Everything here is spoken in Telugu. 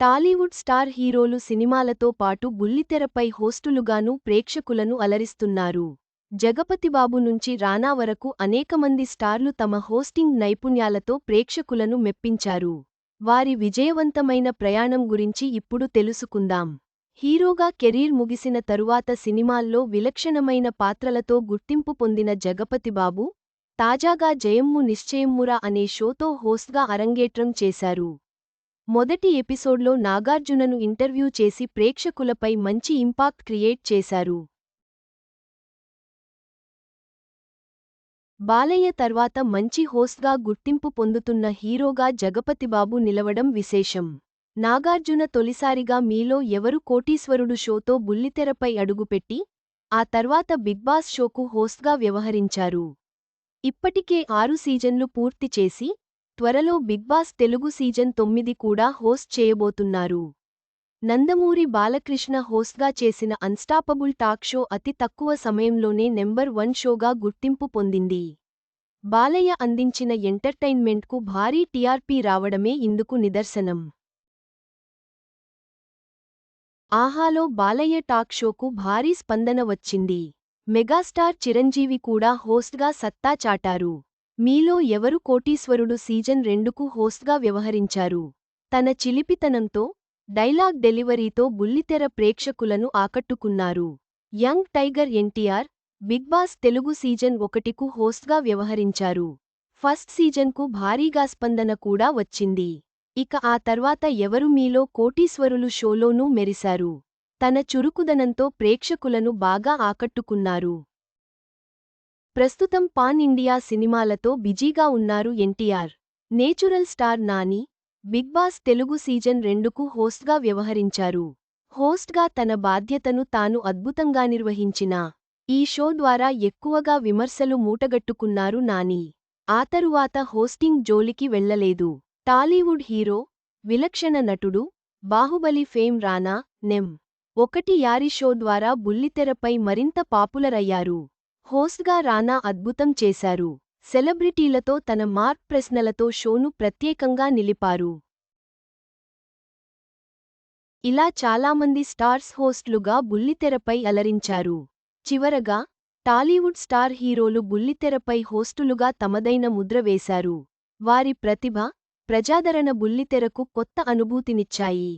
టాలీవుడ్ స్టార్ హీరోలు సినిమాలతో పాటు బుల్లితెరపై హోస్టులుగానూ ప్రేక్షకులను అలరిస్తున్నారు. జగపతిబాబు నుంచి రానా వరకు అనేకమంది స్టార్లు తమ హోస్టింగ్ నైపుణ్యాలతో ప్రేక్షకులను మెప్పించారు. వారి విజయవంతమైన ప్రయాణం గురించి ఇప్పుడు తెలుసుకుందాం. హీరోగా కెరీర్ ముగిసిన తరువాత సినిమాల్లో విలక్షణమైన పాత్రలతో గుర్తింపు పొందిన జగపతిబాబు తాజాగా జయమ్ము నిశ్చయమ్మురా అనే షోతో హోస్ట్గా అరంగేట్రం చేశారు. మొదటి ఎపిసోడ్లో నాగార్జునను ఇంటర్వ్యూ చేసి ప్రేక్షకులపై మంచి ఇంపాక్ట్ క్రియేట్ చేశారు. బాలయ్య తర్వాత మంచి హోస్ట్గా గుర్తింపు పొందుతున్న హీరోగా జగపతిబాబు నిలవడం విశేషం. నాగార్జున తొలిసారిగా మీలో ఎవరు కోటీశ్వరుడు షోతో బుల్లితెరపై అడుగుపెట్టి ఆ తర్వాత బిగ్బాస్ షోకు హోస్ట్గా వ్యవహరించారు. ఇప్పటికే ఆరు సీజన్లు పూర్తి చేసి త్వరలో బిగ్ బాస్ తెలుగు సీజన్ తొమ్మిది కూడా హోస్ట్ చేయబోతున్నారు. నందమూరి బాలకృష్ణ హోస్ట్గా చేసిన అన్స్టాపబుల్ టాక్ షో అతి తక్కువ సమయంలోనే నెంబర్ వన్ షోగా గుర్తింపు పొందింది. బాలయ్య అందించిన ఎంటర్టైన్మెంట్కు భారీ టీఆర్పీ రావడమే ఇందుకు నిదర్శనం. ఆహాలో బాలయ్య టాక్ షోకు భారీ స్పందన వచ్చింది. మెగాస్టార్ చిరంజీవి కూడా హోస్ట్గా సత్తా చాటారు. మీలో ఎవరు కోటీశ్వరుడు సీజన్ రెండుకు హోస్ట్గా వ్యవహరించారు? తన చిలిపితనంతో డైలాగ్ డెలివరీతో బుల్లితెర ప్రేక్షకులను ఆకట్టుకున్నారు. Young tiger NTR Bigg Boss Telugu season ఒకటికు హోస్ట్గా వ్యవహరించారు. ఫస్ట్ సీజన్కు భారీగా స్పందన కూడా వచ్చింది. ఇక ఆ తర్వాత ఎవరు మీలో కోటీశ్వరులు షోలోనూ మెరిశారు. తన చురుకుదనంతో ప్రేక్షకులను బాగా ఆకట్టుకున్నారు. ప్రస్తుతం పాన్ ఇండియా సినిమాలతో బిజీగా ఉన్నారు NTR. Natural star Nani Bigg Boss Telugu season రెండుకు హోస్ట్గా వ్యవహరించారు. హోస్ట్గా తన బాధ్యతను తాను అద్భుతంగా నిర్వహించిన ఈ షో ద్వారా ఎక్కువగా విమర్శలు మూటగట్టుకున్నారు నాని. ఆ తరువాత హోస్టింగ్ జోలికి వెళ్ళలేదు టాలీవుడ్ హీరో విలక్షణ నటుడు బాహుబలి ఫేమ్ రానా నెమ్ ఒకటి యారి షో ద్వారా బుల్లితెరపై మరింత పాపులర్ అయ్యారు హోస్ట్గా రానా అద్భుతం చేశారు. సెలబ్రిటీలతో తన మార్క్ ప్రశ్నలతో షోను ప్రత్యేకంగా నిలిపారు. ఇలా చాలామంది స్టార్స్ హోస్ట్లుగా బుల్లితెరపై అలరించారు. చివరగా టాలీవుడ్ స్టార్ హీరోలు బుల్లితెరపై హోస్టులుగా తమదైన ముద్ర వేశారు. వారి ప్రతిభ ప్రజాదరణ బుల్లితెరకు కొత్త అనుభూతినిచ్చాయి.